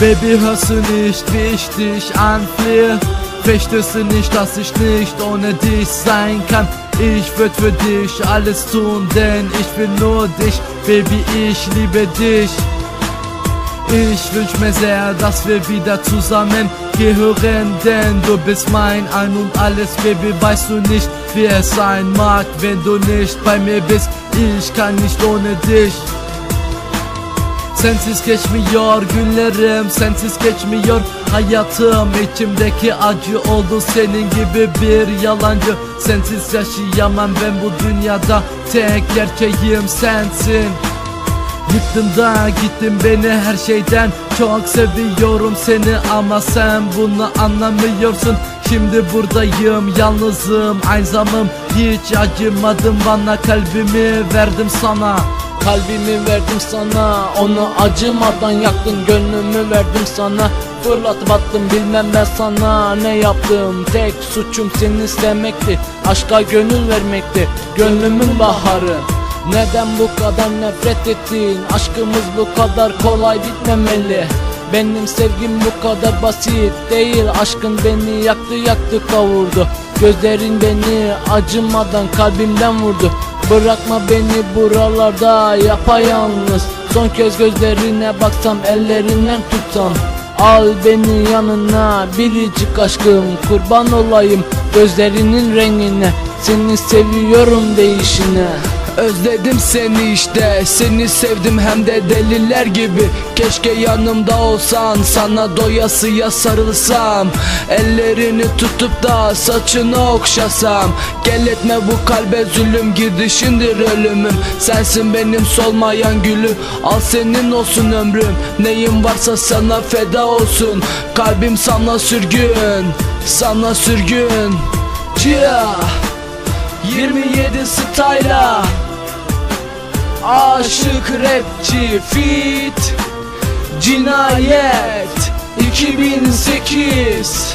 Baby, hörst du nicht, wie ich dich anflehe? Fürchtest du nicht, dass ich nicht ohne dich sein kann? Ich würd für dich alles tun, denn ich will nur dich, Baby, ich liebe dich. Ich wünsch mir sehr, dass wir wieder zusammen gehören, denn du bist mein Ein und Alles, Baby, weißt du nicht, wie es sein mag, wenn du nicht bei mir bist. Ich kann nicht ohne dich. Sensiz geçmiyor günlerim Sensiz geçmiyor hayatım. İçimdeki acı oldu senin gibi bir yalancı. Sensiz yaşayamam ben bu dünyada Tek gerçeğim sensin. Yıktın da gittin beni her şeyden. Çok seviyorum seni ama sen bunu anlamıyorsun. Şimdi buradayım yalnızım aynzamım Hiç acımadım. Bana kalbimi verdim sana Kalbimi verdim sana Onu acımadan yaktın Gönlümü verdim sana. Fırlatıp attım bilmem ben sana Ne yaptım. Tek suçum seni sevmekti Aşka gönül vermekti. Gönlümün baharı Neden bu kadar nefret ettin? Aşkımız bu kadar kolay bitmemeli. Benim sevgim bu kadar basit değil Aşkın beni yaktı yaktı kavurdu. Gözlerin beni acımadan kalbimden vurdu Bırakma beni buralarda yapayalnız. Son kez gözlerine baksam ellerinden tutsam. Al beni yanına biricik aşkım. Kurban olayım gözlerinin rengine. Seni seviyorum değişine Özledim seni işte Seni sevdim hem de deliler gibi. Keşke yanımda olsan Sana doyasıya sarılsam. Ellerini tutup da saçını okşasam. Gel etme bu kalbe zulüm Gidişindir ölümüm. Sensin benim solmayan gülüm Al senin olsun ömrüm. Neyim varsa sana feda olsun. Kalbim sana sürgün Sana sürgün. Yeah 27 style'a Aşık rapçi fit. Cinayet 2008